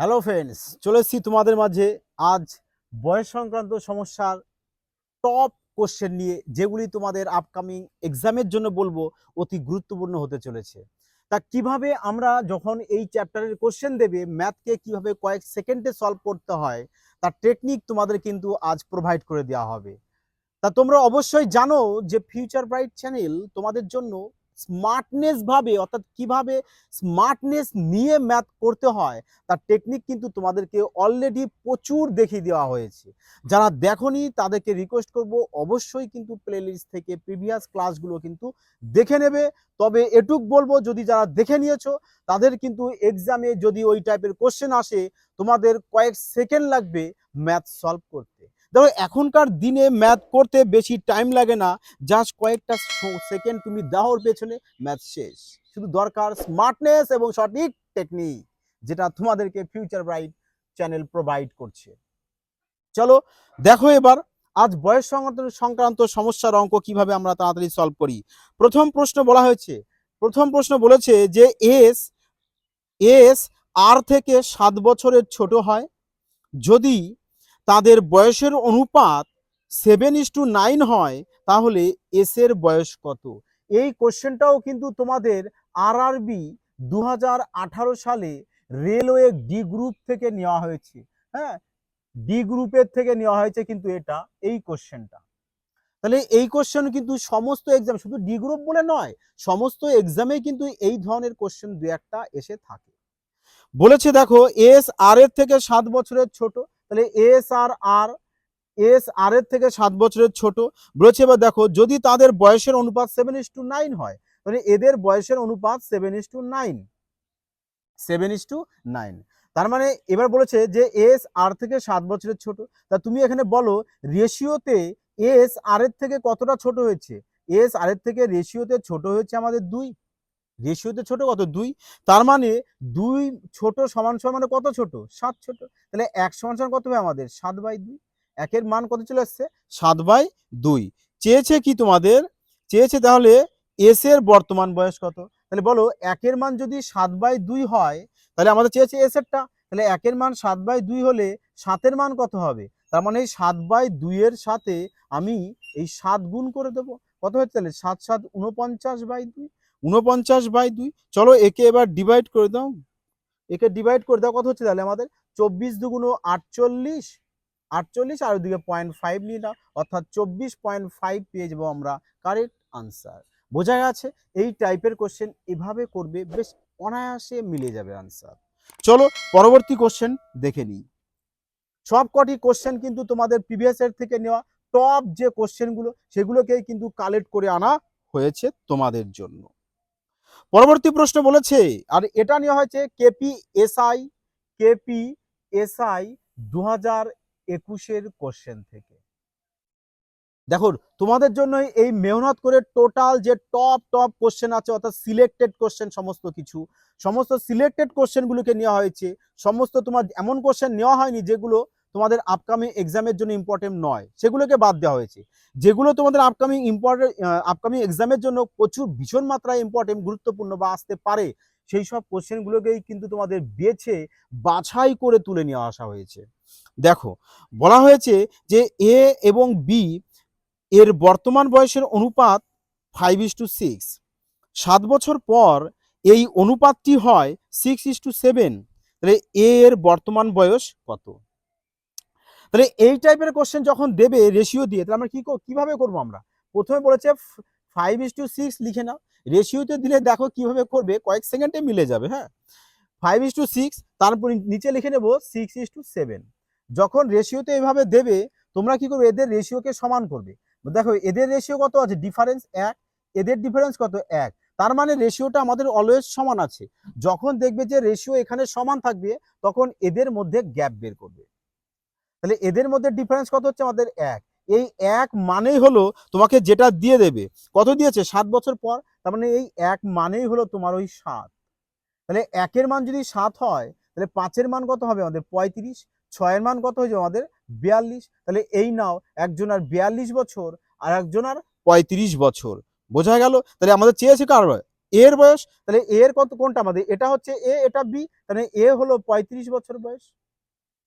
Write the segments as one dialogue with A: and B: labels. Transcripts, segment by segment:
A: Hello friends চলে এসেছি তোমাদের মাঝে। আজ বয়স সংক্রান্ত সমস্যার টপ কোশ্চেন নিয়ে, যেগুলি তোমাদের আপকামিং এক্সামের জন্য বলব, অতি গুরুত্বপূর্ণ হতে চলেছে। তা কীভাবে আমরা যখন এই চ্যাপ্টারের কোশ্চেন দেবে ম্যাথকে কীভাবে কয়েক সেকেন্ডে সলভ করতে হয়, তার টেকনিক তোমাদের কিন্তু আজ প্রোভাইড করে দেওয়া হবে। তা তোমরা অবশ্যই জানো যে ফিউচার ব্রাইট চ্যানেল তোমাদের জন্য স্মার্টনেস ভাবে, অর্থাৎ কীভাবে স্মার্টনেস নিয়ে ম্যাথ করতে হয়, তার টেকনিক কিন্তু তোমাদেরকে অলরেডি প্রচুর দেখিয়ে দেওয়া হয়েছে। যারা দেখোনি, তাদেরকে রিকোয়েস্ট করব অবশ্যই কিন্তু প্লেলিস্ট থেকে প্রিভিয়াস ক্লাসগুলো কিন্তু দেখে নেবে। তবে এটুক বলব, যদি যারা দেখে নিয়েছো, তাদের কিন্তু এক্সামে যদি ওই টাইপের কোশ্চেন আসে, তোমাদের কয়েক সেকেন্ড লাগবে ম্যাথ সলভ করতে। দেখো, এখনকার দিনে ম্যাথ করতে বেশি টাইম লাগে না। জাস্ট কয়েকটা সেকেন্ড তুমি দাও ওর পেছনে ম্যাথ শেষ। শুধু দরকার স্মার্টনেস এবং সঠিক টেকনিক যেটা তোমাদেরকে ফিউচার ব্রাইট চ্যানেল প্রোভাইড করছে। চলো, দেখো এবার, আজ বয়স সংক্রান্ত সমস্যার অঙ্ক কীভাবে আমরা তাড়াতাড়ি সলভ করি। প্রথম প্রশ্ন বলা হয়েছে, প্রথম প্রশ্ন বলেছে যে এস এস আর থেকে সাত বছরের ছোট হয়। যদি তাদের বয়সের অনুপাত সেভেন ইস টু নাইন হয়, তাহলে এস এর বয়স কত? এই কোশ্চেনটাও কিন্তু তোমাদের আরআরবি দু হাজার আঠারো সালে রেলওয়ে ডি গ্রুপ থেকে নেওয়া হয়েছে। হ্যাঁ ডি গ্রুপের থেকে নেওয়া হয়েছে কিন্তু এটা, এই কোশ্চেনটা তাহলে এই কোশ্চেন কিন্তু সমস্ত এক্সাম শুধু ডি গ্রুপ বলে নয়, সমস্ত এক্সামে কিন্তু এই ধরনের কোশ্চেন দু একটা এসে থাকে। বলেছে দেখো এস আর এর থেকে সাত বছরের ছোট তাহলে এস আর আর এস আর এর থেকে সাত বছরের ছোট। বলেছে এবার দেখো, যদি তাদের বয়সের অনুপাত সেভেন ইস টু নাইন হয়, তাহলে এদের বয়সের অনুপাত seven is two nine seven is two nine তার মানে এবার বলেছে যে এস আর থেকে সাত বছরের ছোট। তা তুমি এখানে বলো রেশিওতে এস আর এর থেকে কতটা ছোট হয়েছে? এস আর এর থেকে রেশিওতে ছোট হয়েছে আমাদের দুই। রেশিওতে ছোট কত? দুই। তার মানে দুই ছোট সমান সমান মানে কত ছোট? সাত ছোট। তাহলে এক সমান সমান কত হবে আমাদের? সাত বাই দুই। একের মান কত চলে আসছে? সাত বাই দুই। চেয়েছে কি তোমাদের? চেয়েছে তাহলে এস এর বর্তমান বয়স কত? তাহলে বলো, একের মান যদি সাত বাই দুই হয়, তাহলে আমাদের চেয়েছে এস এরটা। তাহলে একের মান সাত বাই দুই হলে সাতের মান কত হবে? তার মানে এই সাত বাই দুইয়ের সাথে আমি এই সাত গুণ করে দেবো। কত হচ্ছে তাহলে? সাত সাত উনপঞ্চাশ বাই দুই। উনপঞ্চাশ বাই দুই। চলো একে এবার ডিভাইড করে দাও। একে ডিভাইড করে দাও, কত হচ্ছে তাহলে আমাদের? চব্বিশ দুগুণ আটচল্লিশ আটচল্লিশ আর ওদিকে পয়েন্ট ফাইভ নিয়ে নাও। অর্থাৎ চব্বিশ পয়েন্ট ফাইভ পেয়ে যাব আমরা কারেক্ট আনসার বোঝা গেছে? এই টাইপের কোশ্চেন এভাবে করবে, বেশ অনায়াসে মিলে যাবে আনসার চলো পরবর্তী কোশ্চেন দেখে নিই। সব কটি কোশ্চেন কিন্তু তোমাদের প্রিভিয়াস এর থেকে নেওয়া টপ যে কোশ্চেনগুলো সেগুলোকেই কিন্তু কালেক্ট করে আনা হয়েছে তোমাদের জন্য। পরবর্তী প্রশ্ন বলেছে, আর এটা নেওয়া হয়েছে কেপি এসআই কেপি এসআই দু হাজার একুশের কোশ্চেন থেকে। দেখো তোমাদের জন্য এই মেহনত করে টোটাল যে টপ টপ কোশ্চেন আছে, অর্থাৎ সিলেক্টেড কোশ্চেন সমস্ত কিছু, সমস্ত সিলেক্টেড কোশ্চেনগুলোকে নেওয়া হয়েছে, সমস্ত তোমার এমন কোশ্চেন নেওয়া হয়নি যেগুলো তোমাদের আপকামিং এক্সামের জন্য ইম্পর্টেন্ট নয়। সেগুলোকে বাদ দেওয়া হয়েছে। যেগুলো তোমাদের আপকামিং ইম্পর্টেন্ট আপকামিং এক্সামের জন্য প্রচুর ভীষণ মাত্রায় ইম্পর্টেন্ট গুরুত্বপূর্ণ বা আসতে পারে, সেই সব কোশ্চেনগুলোকেই কিন্তু তোমাদের বেছে বাছাই করে তুলে নিয়ে আসা হয়েছে। দেখো, বলা হয়েছে যে এ এবং বি এর বর্তমান বয়সের অনুপাত ফাইভ ইস টু সিক্স সাত বছর পর এই অনুপাতটি হয় সিক্স ইস টু সেভেন তাহলে এ এর বর্তমান বয়স কত? তাহলে এই টাইপের কোশ্চেন যখন দেবে রেশিও দিয়ে, তাহলে আমরা কি কীভাবে করব আমরা? প্রথমে বলেছে ফাইভ ইস টু সিক্স লিখে নাও। রেশিওতে দিলে দেখো কীভাবে করবে, কয়েক সেকেন্ডে মিলে যাবে হ্যাঁ? ফাইভ ইস টু সিক্স তারপর নিচে লিখে নেব সিক্স ইস টু সেভেন যখন রেশিওতে এভাবে দেবে, তোমরা কি করবে, এদের রেশিওকে সমান করবে। দেখো, এদের রেশিও কত আছে? ডিফারেন্স এক, এদের ডিফারেন্স কত? এক। তার মানে রেশিওটা আমাদের অলওয়েজ সমান আছে। যখন দেখবে যে রেশিও এখানে সমান থাকবে, তখন এদের মধ্যে গ্যাপ বের করবে। তাহলে এদের মধ্যে ডিফারেন্স কত হচ্ছে? আমাদের এক। এই এক মানেই হলো তোমাকে যেটা দিয়ে দেবে। কত দিয়েছে? সাত বছর পর। তার মানে এই এক মানেই হলো তোমার ওই সাত। তাহলে একের মান যদি সাত হয়, তাহলে পাঁচের মান কত হবে? আমাদের পঁয়ত্রিশ। ছয়ের মান কত হয়ে যাবে আমাদের বিয়াল্লিশ। তাহলে এই নাও, একজন আর বিয়াল্লিশ বছর আর একজন আর পঁয়ত্রিশ বছর। বোঝা গেল? তাহলে আমাদের চেয়েছে কার এর বয়স। তাহলে এর কত, কোনটা? আমাদের এটা হচ্ছে এ, এটা বি। তাহলে এ হলো পঁয়ত্রিশ বছর বয়স।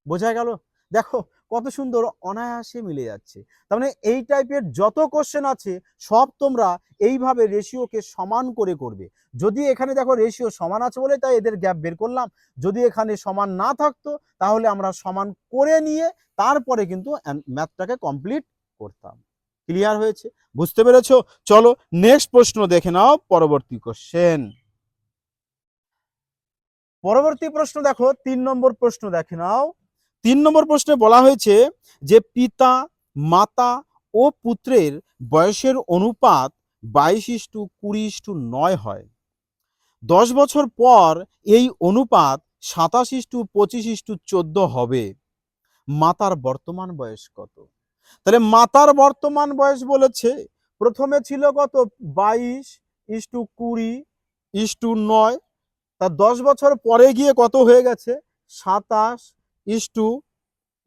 A: বোঝা গেল? দেখো কত সুন্দর অনায়াসে মিলে যাচ্ছে। তার মানে এই টাইপের যত কোশ্চেন আছে, সব তোমরা এইভাবে রেশিওকে সমান করে করবে। যদি এখানে দেখো রেশিও সমান আছে বলে তাই এদের গ্যাপ বের করলাম। যদি এখানে সমান না থাকতো, তাহলে আমরা সমান করে নিয়ে তারপরে কিন্তু ম্যাথটাকে কমপ্লিট করতাম। ক্লিয়ার হয়েছে? বুঝতে পেরেছ? চলো নেক্সট প্রশ্ন দেখে নাও পরবর্তী কোশ্চেন পরবর্তী প্রশ্ন দেখো, তিন নম্বর প্রশ্ন দেখে নাও। তিন নম্বর প্রশ্নে বলা হয়েছে যে পিতা, মাতা ও পুত্রের বয়সের অনুপাত বাইশ ইস্টু কুড়ি ইস্টু নয় হয়। দশ বছর পর এই অনুপাত সাতাশ ইস্টু পঁচিশ ইস্টু চোদ্দ হবে। মাতার বর্তমান বয়স কত? তাহলে মাতার বর্তমান বয়স বলেছে, প্রথমে ছিল কত? বাইশ ইস্টু কুড়ি ইস্টু নয়। তা দশ বছর পরে গিয়ে কত হয়ে গেছে? সাতাশ ইস্টু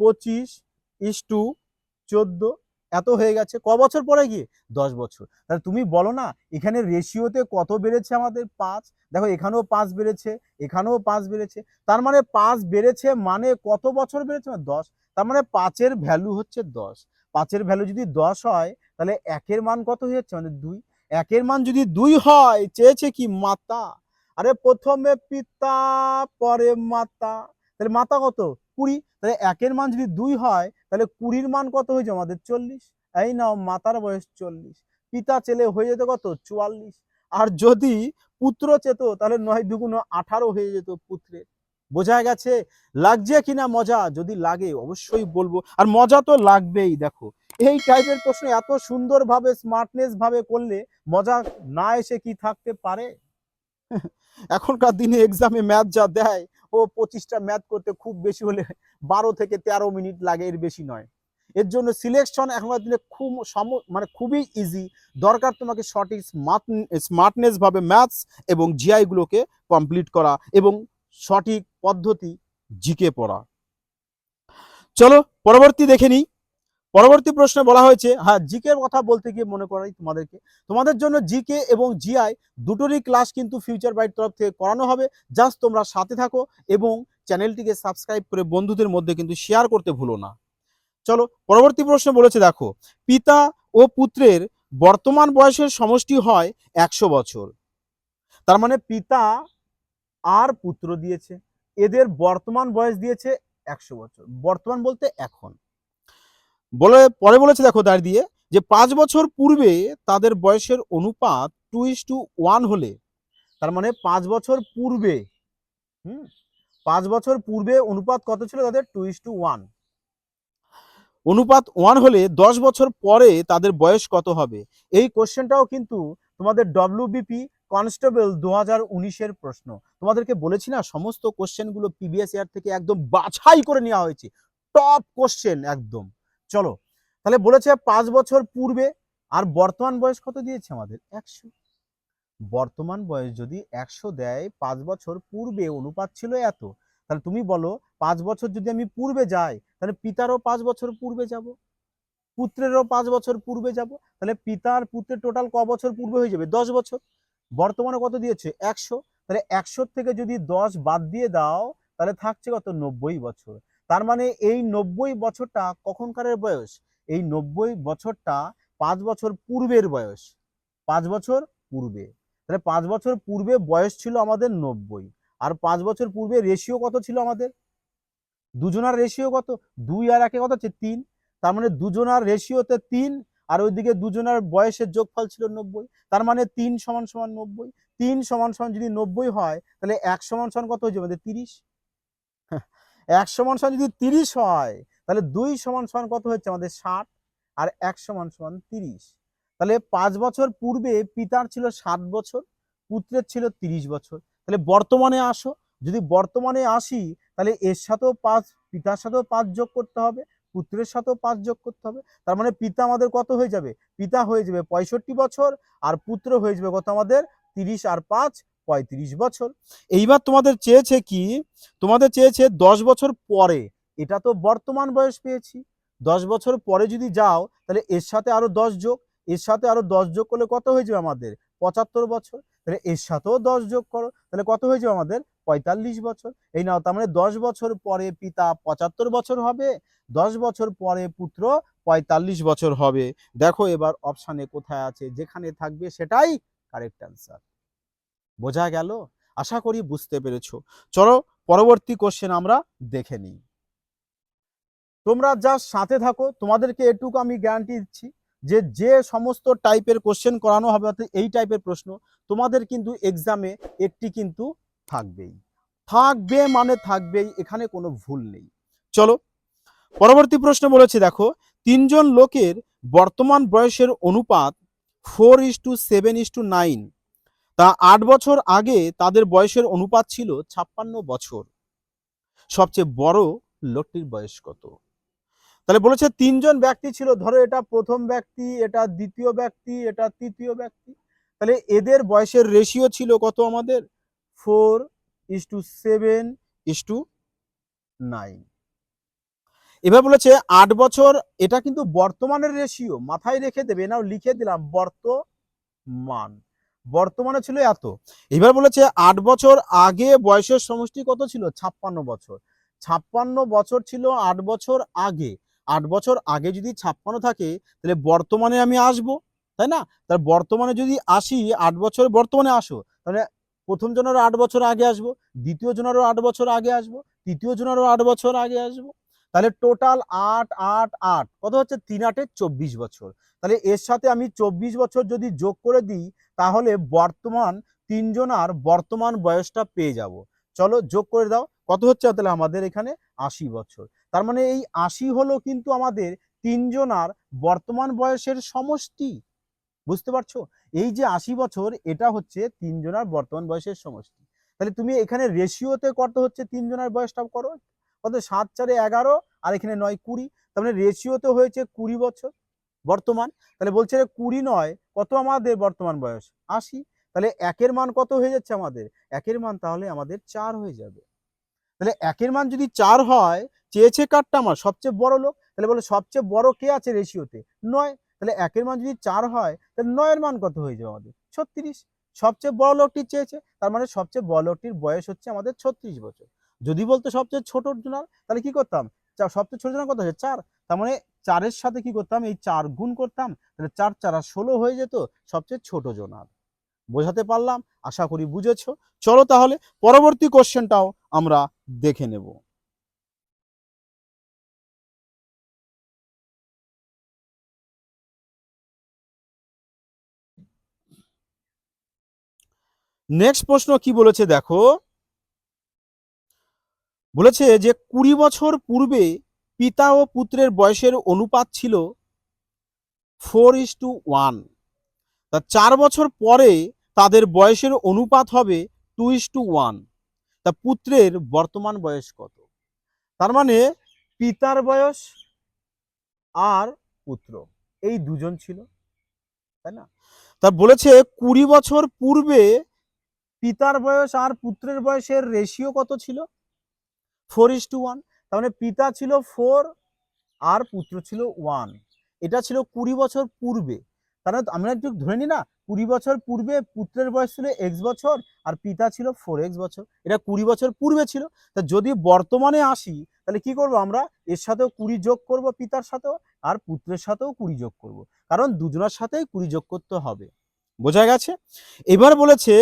A: পঁচিশ ইস্টু চোদ্দ, এত হয়ে গেছে। ক বছর পরে গিয়ে? দশ বছর। তাহলে তুমি বলো না, এখানে রেশিওতে কত বেড়েছে আমাদের পাঁচ? দেখো, এখানেও পাঁচ বেড়েছে, এখানেও পাঁচ বেড়েছে। তার মানে পাঁচ বেড়েছে মানে কত বছর বেড়েছে? মানে দশ। তার মানে পাঁচের ভ্যালু হচ্ছে দশ। পাঁচের ভ্যালু যদি দশ হয়, তাহলে একের মান কত হয়ে যাচ্ছে? মানে দুই। একের মান যদি দুই হয়, চেয়েছে কি মাতা? আরে প্রথমে পিতা, পরে মাতা। তাহলে মাতা কত? কুড়ি, তাহলে একের মান যদি দুই হয়, তাহলে কুড়ির মান কত হয়েছে আমাদের চল্লিশ? এই নাও, মাতার বয়স চল্লিশ। পিতা ছেলে হয়ে যেত কত? চুয়াল্লিশ। আর যদি পুত্র চেত, তাহলে নয় দুগুণ আঠারো হয়ে যেত পুত্রের। বোঝা গেছে? লাগছে কিনা মজা? যদি লাগে, অবশ্যই বলব। আর মজা তো লাগবেই, দেখো। এই টাইপের প্রশ্ন এত সুন্দরভাবে স্মার্টনেস ভাবে করলে মজা না এসে কি থাকতে পারে? এখনকার দিনে এক্সামে ম্যাথ যা দেয় পঁচিশটা ম্যাথ করতে খুব বেশি হলে বারো থেকে তেরো মিনিট লাগে, এর বেশি নয়। এর জন্য সিলেকশন এখনকার দিনে খুব সম মানে খুবই ইজি দরকার তোমাকে সঠিক স্মার্ট স্মার্টনেসভাবে ম্যাথস এবং জিআইগুলোকে কমপ্লিট করা এবং সঠিক পদ্ধতি জিকে পড়া। চলো, পরবর্তী দেখে নিই। পরবর্তী প্রশ্নে বলা হয়েছে হ্যাঁ জিকের কথা বলতে গিয়ে মনে করাই তোমাদেরকে। তোমাদের জন্য জিকে এবং জিআই দুটোরই ক্লাস কিন্তু ফিউচার বাইট তরফ থেকে করানো হবে। জাস্ট তোমরা সাথে থাকো এবং চ্যানেলটিকে সাবস্ক্রাইব করে বন্ধুদের মধ্যে কিন্তু শেয়ার করতে ভুলো না। চলো, পরবর্তী প্রশ্ন বলেছে, দেখো, পিতা ও পুত্রের বর্তমান বয়সের সমষ্টি হয় একশো বছর। তার মানে পিতা আর পুত্র দিয়েছে, এদের বর্তমান বয়স দিয়েছে একশো বছর। বর্তমান বলতে এখন। বলে, পরে বলেছে দেখো দাঁড় দিয়ে, যে পাঁচ বছর পূর্বে তাদের বয়সের অনুপাত টু ইস টু ওয়ান হলে, তার মানে পাঁচ বছর পূর্বে, হুম, পাঁচ বছর পূর্বে অনুপাত কত ছিল তাদের? টু ইস টু ওয়ান অনুপাত ওয়ান হলে দশ বছর পরে তাদের বয়স কত হবে? এই কোশ্চেনটাও কিন্তু তোমাদের ডব্লিউবিপি কনস্টেবল দু হাজার উনিশের প্রশ্ন। তোমাদেরকে বলেছি না, সমস্ত কোশ্চেনগুলো প্রিভিয়াস ইয়ার থেকে একদম বাছাই করে নেওয়া হয়েছে। টপ কোশ্চেন একদম। চলো, তাহলে বলেছে পাঁচ বছর পূর্বে, আর বর্তমান বয়স কত দিয়েছে আমাদের? একশো। বর্তমান বয়স যদি একশো দেয়, পাঁচ বছর পূর্বে অনুপাত ছিল এত, তাহলে তুমি বলো, পাঁচ বছর যদি আমি পূর্বে যাই, তাহলে পিতারও পাঁচ বছর পূর্বে যাব? পুত্রেরও পাঁচ বছর পূর্বে যাব? তাহলে পিতার পুত্রের টোটাল ক বছর পূর্বে হয়ে যাবে? দশ বছর। বর্তমানে কত দিয়েছে? একশো। তাহলে একশোর থেকে যদি দশ বাদ দিয়ে দাও, তাহলে থাকছে কত? নব্বই বছর। তার মানে এই নব্বই বছরটা কখনকারের বয়স? এই নব্বই বছরটা পাঁচ বছর পূর্বের বয়স। পাঁচ বছর পূর্বে। তাহলে পাঁচ বছর পূর্বে বয়স ছিল আমাদের নব্বই। আর পাঁচ বছর পূর্বে রেশিও কত ছিল আমাদের? দুজনার রেশিও কত? দুই আর একে কত হচ্ছে? তিন। তার মানে দুজনার রেশিওতে তিন, আর ওইদিকে দুজনার বয়সের যোগফল ছিল নব্বই। তার মানে তিন সমান সমান নব্বই। তিন সমান সমান যদি নব্বই হয়, তাহলে এক সমান সমান কত হয়ে যাবে? তিরিশ। এক সমান সমান যদি তিরিশ হয়, তাহলে দুই সমান সমান কত হচ্ছে আমাদের ষাট? আর এক সমান সমান তিরিশ। তাহলে পাঁচ বছর পূর্বে পিতার ছিল ষাট বছর, পুত্রের ছিল তিরিশ বছর। তাহলে বর্তমানে আসো। যদি বর্তমানে আসি, তাহলে এর সাথেও পাঁচ, পিতার সাথেও পাঁচ যোগ করতে হবে, পুত্রের সাথেও পাঁচ যোগ করতে হবে। তার মানে পিতা আমাদের কত হয়ে যাবে? পিতা হয়ে যাবে পঁয়ষট্টি বছর, আর পুত্র হয়ে যাবে কত আমাদের? তিরিশ আর পাঁচ পঁয়ত্রিশ বছর। এইবার তোমাদের চেয়েছে কি? তোমাদের চেয়েছে দশ বছর পরে। এটা তো বর্তমান বয়স পেয়েছি। দশ বছর পরে যদি যাও, তাহলে এর সাথে আরও দশ যোগ। এর সাথে আরও দশ যোগ করলে কত হয়ে যাবে আমাদের? পঁচাত্তর বছর। তাহলে এর সাথেও দশ যোগ করো। তাহলে কত হয়ে যাবে আমাদের? পঁয়তাল্লিশ বছর। এই নাও, তার মানে দশ বছর পরে পিতা পঁচাত্তর বছর হবে। দশ বছর পরে পুত্র পঁয়তাল্লিশ বছর হবে। দেখো এবার অপশানে কোথায় আছে? যেখানে থাকবে সেটাই কারেক্ট অ্যান্সার বোঝা গেল? আশা করি বুঝতে পেরেছ। চলো পরবর্তী কোশ্চেন আমরা দেখে নিই। তোমরা যা সাথে থাকো, তোমাদেরকে এটুকু আমি গ্যারান্টি দিচ্ছি যে যে সমস্ত টাইপের কোশ্চেন করানো হবে, অর্থাৎ এই টাইপের প্রশ্ন, তোমাদের কিন্তু এক্সামে একটি কিন্তু থাকবেই। থাকবে মানে থাকবেই, এখানে কোনো ভুল নেই। চলো, পরবর্তী প্রশ্ন বলেছে, দেখো, তিনজন লোকের বর্তমান বয়সের অনুপাত four is two seven is two nine তা আট বছর আগে তাদের বয়সের অনুপাত ছিল ছাপ্পান্ন বছর। সবচেয়ে বড় লোকটির বয়স কত? তাহলে বলেছে তিনজন ব্যক্তি ছিল, ধরো এটা প্রথম ব্যক্তি, এটা দ্বিতীয় ব্যক্তি, এটা তৃতীয় ব্যক্তি। তাহলে এদের বয়সের রেশিও ছিল কত আমাদের? Four is two seven is two nine এবার বলেছে আট বছর, এটা কিন্তু বর্তমানের রেশিও মাথায় রেখে দেবে নাও লিখে দিলাম বর্তমান। বর্তমানে ছিল এত। এবার বলেছে আট বছর আগে বয়সের সমষ্টি কত ছিল? ছাপ্পান্ন বছর। ছাপ্পান্ন বছর ছিল আট বছর আগে। আট বছর আগে যদি ছাপ্পান্ন থাকে, তাহলে বর্তমানে আমি আসব, তাই না? তার বর্তমানে যদি আসি, আট বছর বর্তমানে আসো, তাহলে প্রথম জনেরও আট বছর আগে আসব, দ্বিতীয় জনেরও আট বছর আগে আসব, তৃতীয় জনেরও আট বছর আগে আসব। তাহলে টোটাল আট আট আট, কত হচ্ছে? তিন আটে চব্বিশ বছর। তাহলে এর সাথে আমি চব্বিশ বছর যদি যোগ করে দিই তাহলে বর্তমান তিনজনার বর্তমান বয়সটা পেয়ে যাব। চলো যোগ করে দাও। কত হচ্ছে তাহলে আমাদের এখানে? আশি বছর। তার মানে এই আশি হলো কিন্তু আমাদের তিনজন আর বর্তমান বয়সের সমষ্টি। বুঝতে পারছ? এই যে আশি বছর, এটা হচ্ছে তিনজনার বর্তমান বয়সের সমষ্টি। তাহলে তুমি এখানে রেশিওতে কত হচ্ছে তিনজনের বয়সটা করো? কত? সাত চারে এগারো আর এখানে নয় কুড়ি। তার মানে রেশিওতে হয়েছে কুড়ি বছর। বর্তমান, তাহলে বলছে কুড়ি নয়, কত আমাদের বর্তমান বয়স? আশি। তাহলে একের মান কত হয়ে যাচ্ছে আমাদের? একের মান তাহলে আমাদের চার হয়ে যাবে। তাহলে একের মান যদি চার হয়, চেয়েছে কারটা আমার? সবচেয়ে বড় লোক? তাহলে বলে সবচেয়ে বড় কে আছে রেশিওতে নয়। তাহলে একের মান যদি চার হয়, তাহলে নয়ের মান কত হয়ে যাবে আমাদের? ছত্রিশ। সবচেয়ে বড় লোকটি চেয়েছে, তার মানে সবচেয়ে বড় লোকটির বয়স হচ্ছে আমাদের ছত্রিশ বছর। যদি বলতো সবচেয়ে ছোট জনার, তাহলে কি করতাম? সবচেয়ে ছোট জনার কত হচ্ছে চার। তার মানে চারের সাথে কি করতাম? এই চার গুণ করতাম, তাহলে চার চারা ষোলো হয়ে যেত, সবচেয়ে ছোট জোনার। বোঝাতে পারলাম? আশা করি বুঝেছ। চলো তাহলে পরবর্তী কোশ্চেনটাও আমরা দেখে নেব। নেক্সট প্রশ্ন কি বলেছে দেখো? বলেছে যে কুড়ি বছর পূর্বে পিতা ও পুত্রের বয়সের অনুপাত ছিল ফোর ইস টু ওয়ান তা চার বছর পরে তাদের বয়সের অনুপাত হবে টু ইস টু ওয়ান তা পুত্রের বর্তমান বয়স কত? তার মানে পিতার বয়স আর পুত্র, এই দুজন ছিল, তাই না? তা বলেছে কুড়ি বছর পূর্বে পিতার বয়স আর পুত্রের বয়সের রেশিও কত ছিল? ফোর ইস টু ওয়ান তার মানে পিতা ছিল ফোর আর পুত্র ছিল ওয়ান এটা ছিল কুড়ি বছর পূর্বে। তাহলে আমরা একটু ধরে নিই না, কুড়ি বছর পূর্বে পুত্রের বয়স ছিল এক্স বছর, আর পিতা ছিল ফোর এক্স বছর। এটা কুড়ি বছর পূর্বে ছিল। তা যদি বর্তমানে আসি, তাহলে কি করব আমরা? এর সাথেও কুড়ি যোগ করব পিতার সাথেও, আর পুত্রের সাথেও কুড়ি যোগ করব। কারণ দুজনের সাথেই কুড়ি যোগ করতে হবে। বোঝা গেছে? এবার বলেছে,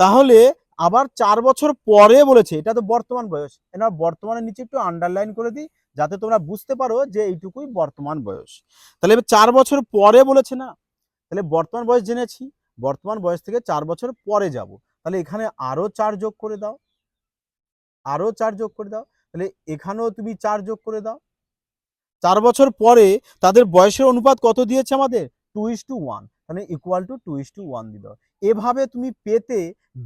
A: তাহলে আবার চার বছর পরে বলেছে, এটা তো বর্তমান বয়স। এটা বর্তমানের নিচে একটু আন্ডারলাইন করে দিই, যাতে তোমরা বুঝতে পারো যে এইটুকুই বর্তমান বয়স। তাহলে চার বছর পরে বলেছে না? তাহলে বর্তমান বয়স জেনেছি, বর্তমান বয়স থেকে চার বছর পরে যাব। তাহলে এখানে আরও চার যোগ করে দাও। আরও চার যোগ করে দাও। তাহলে এখানেও তুমি চার যোগ করে দাও। চার বছর পরে তাদের বয়সের অনুপাত কত দিয়েছে আমাদের? টু ইস টু ওয়ান মানে equal to two is two one দিল। এভাবে তুমি পেতে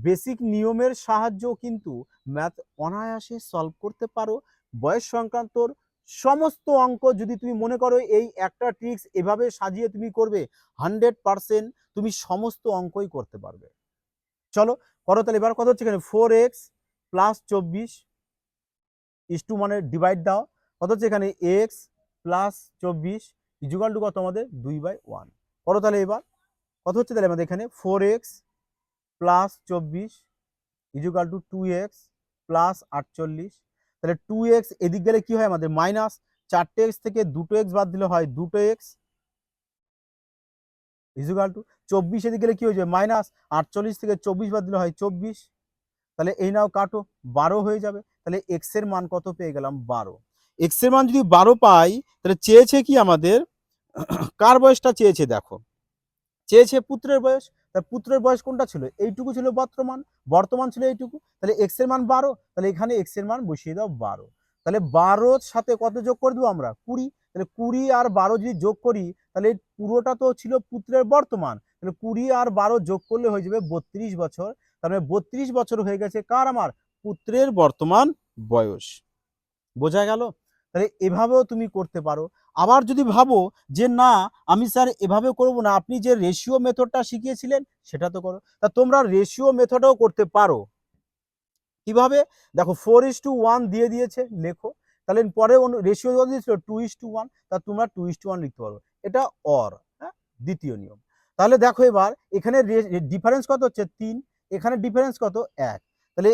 A: বেসিক নিয়মের সাহায্য কিন্তু ম্যাথ অনায়াসে সলভ করতে পারো। বয়স সংক্রান্তর সমস্ত অঙ্ক যদি তুমি মনে করো এই একটা ট্রিক্স এভাবে সাজিয়ে তুমি করবে হান্ড্রেড পারসেন্ট তুমি সমস্ত অঙ্কই করতে পারবে। চলো, করো তাহলে এবার কত হচ্ছে এখানে? ফোর এক্স প্লাস চব্বিশ ইস টু মানে ডিভাইড দাও। কত হচ্ছে এখানে? এক্স প্লাস চব্বিশ ইজুকাল টু কত আমাদের? দুই বাই ওয়ান করো তাহলে এবার। কত হচ্ছে তাহলে আমাদের এখানে? ফোর এক্স প্লাস চব্বিশ equal two two x plus আটচল্লিশ। তাহলে টু এক্স এদিক গেলে কি হয় আমাদের? মাইনাস চারটে এক্স থেকে দুটো এক্স বাদ দিলে হয় দুটো এক্স ইজুকাল টু চব্বিশ এদিক গেলে কি হয়ে যাবে মাইনাস আটচল্লিশ থেকে চব্বিশ বাদ দিলে হয় চব্বিশ। তাহলে এই নাও কাটো, বারো হয়ে যাবে। তাহলে এক্সের মান কত পেয়ে গেলাম? বারো। এক্সের মান যদি বারো পাই, তাহলে চেয়েছে কি আমাদের? কার বয়সটা চেয়েছে? দেখো। চেয়েছে পুত্রের বয়স, তার পুত্রের বয়স কোনটা ছিল? এইটুকু ছিল বর্তমান বর্তমান ছিল এইটুকু। তাহলে এক্সের মান বারো, তাহলে এখানে এক্সের মান বসিয়ে দাও বারো। তাহলে বারোর সাথে কত যোগ করে দেবো আমরা? কুড়ি। তাহলে কুড়ি আর বারো যদি যোগ করি, তাহলে পুরোটা তো ছিল পুত্রের বর্তমান। তাহলে কুড়ি আর বারো যোগ করলে হয়ে যাবে বত্রিশ বছর। তার মানে বত্রিশ বছর হয়ে গেছে কার আমার? পুত্রের বর্তমান বয়স। বোঝা গেল? তাহলে এভাবেও তুমি করতে পারো। আবার যদি ভাবো যে না, আমি স্যার এভাবে করব না, আপনি যে রেশিও মেথডটা শিখিয়েছিলেন সেটা তো করো। তা তোমরা রেশিও মেথডও করতে পারো। কীভাবে? দেখো ফোর ইস টু ওয়ান দিয়ে দিয়েছে, লেখো। তাহলে পরে রেশিও কত দিয়েছিল টু ইস টু ওয়ান তা তোমরা টু ইস টু ওয়ান লিখতে পারো এটা অর হ্যাঁ? দ্বিতীয় নিয়ম। তাহলে দেখো এবার, এখানে ডিফারেন্স কত হচ্ছে? তিন। এখানে ডিফারেন্স কত? এক। তাহলে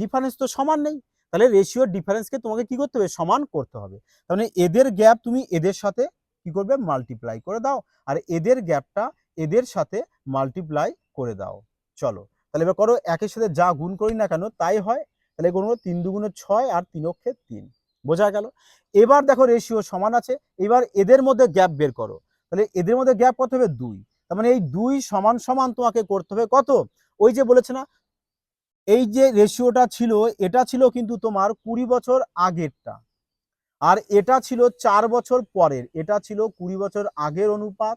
A: ডিফারেন্স তো সমান নেই। তাহলে রেশিওর ডিফারেন্সকে তোমাকে কি করতে হবে? সমান করতে হবে। তাহলে এদের গ্যাপ তুমি এদের সাথে কি করবে? মাল্টিপ্লাই করে দাও। আর এদের গ্যাপটা এদের সাথে মাল্টিপ্লাই করে দাও। চলো। তাহলে এবার করো, একের সাথে যা গুণ করি না কেন, তাই হয়। তাহলে কোনো তিন দুগুণে ছয় আর তিন অক্ষে তিন। বোঝা গেল? এবার দেখো রেশিও সমান আছে। এবার এদের মধ্যে গ্যাপ বের করো। তাহলে এদের মধ্যে গ্যাপ কত হবে? দুই। তার মানে এই দুই সমান সমান তোমাকে করতে হবে কত? ওই যে বলেছে না এই যে রেশিওটা ছিল, এটা ছিল কিন্তু তোমার কুড়ি বছর আগেরটা। আর এটা ছিল চার বছর পরের। এটা ছিল কুড়ি বছর আগের অনুপাত,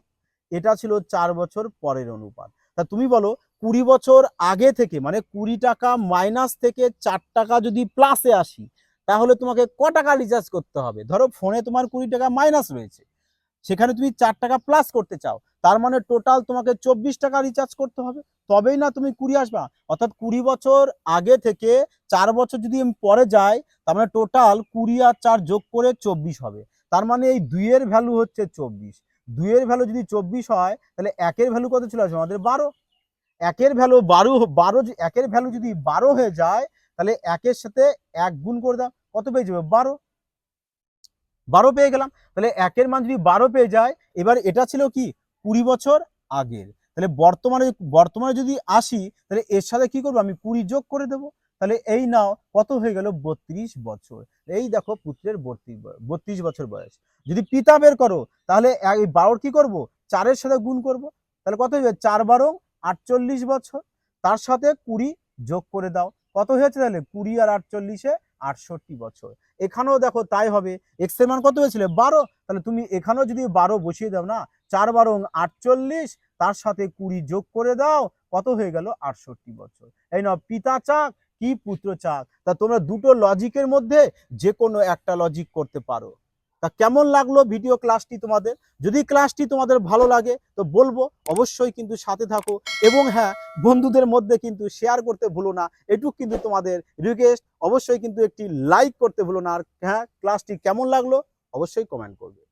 A: এটা ছিল চার বছর পরের অনুপাত। তা তুমি বলো, কুড়ি বছর আগে থেকে মানে কুড়ি টাকা মাইনাস থেকে চার টাকা যদি প্লাসে আসি, তাহলে তোমাকে ক টাকা রিচার্জ করতে হবে? ধরো ফোনে তোমার কুড়ি টাকা মাইনাস রয়েছে। সেখানে তুমি চার টাকা প্লাস করতে চাও, তার মানে টোটাল তোমাকে চব্বিশ টাকা রিচার্জ করতে হবে। তবেই না তুমি কুড়ি আসবা। অর্থাৎ কুড়ি বছর আগে থেকে চার বছর যদি আমি পরে যাই তার মানে টোটাল কুড়ি আর চার যোগ করে চব্বিশ হবে। তার মানে এই দুইয়ের ভ্যালু হচ্ছে চব্বিশ। দুইয়ের ভ্যালু যদি চব্বিশ হয়, তাহলে একের ভ্যালু কত ছিল? আসবে আমাদের বারো। একের ভ্যালু বারো বারো একের ভ্যালু যদি বারো হয়ে যায়, তাহলে একের সাথে এক গুণ করে দাও। কত পেয়ে যাবে? বারো। বারো পেয়ে গেলাম। তাহলে একের মান যদি বারো পেয়ে যায়, এবার এটা ছিল কি? কুড়ি বছর আগের। তাহলে বর্তমানে বর্তমানে যদি আসি, তাহলে এর সাথে কি করব? আমি কুড়ি যোগ করে দেবো। তাহলে এই নাও, কত হয়ে গেল? বত্রিশ বছর। এই দেখো পুত্রের বত্রিশ বছর বয়স। যদি পিতা বের করো, তাহলে এই বারোর কি করব? চারের সাথে গুণ করব। তাহলে কত হয়ে চার বারো আটচল্লিশ বছর। তার সাথে কুড়ি যোগ করে দাও। কত হয়েছে তাহলে? কুড়ি আর আটচল্লিশে আটষট্টি বছর। এখানেও দেখো তাই হবে। এক্সের মান কত হয়েছিল? বারো। তাহলে তুমি এখানেও যদি বারো বসিয়ে দাও না, চার বারো আটচল্লিশ তার সাথে কুড়ি যোগ করে দাও, কত হয়ে গেল? আটষট্টি বছর। এই নাও, পিতা চাক কি পুত্র চাক? তা তোমরা দুটো লজিকের মধ্যে যে কোনো একটা লজিক করতে পারো। তা কেমন লাগল ভিডিও ক্লাসটি তোমাদের? যদি ক্লাসটি তোমাদের ভালো লাগে, তো বলব অবশ্যই কিন্তু সাথে থাকো। এবং হ্যাঁ বন্ধুদের মধ্যে কিন্তু শেয়ার করতে ভুলো না। এটুক কিন্তু তোমাদের রিকোয়েস্ট অবশ্যই কিন্তু একটি লাইক করতে ভুলো না। আর হ্যাঁ ক্লাসটি কেমন লাগল? অবশ্যই কমেন্ট করবে।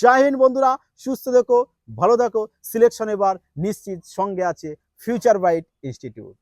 A: জয় হিন্দ বন্ধুরা, সুস্থ দেখো ভালো দেখো সিলেকশন এবার নিশ্চিত সঙ্গে আছে ফিউচার ব্রাইট ইনস্টিটিউট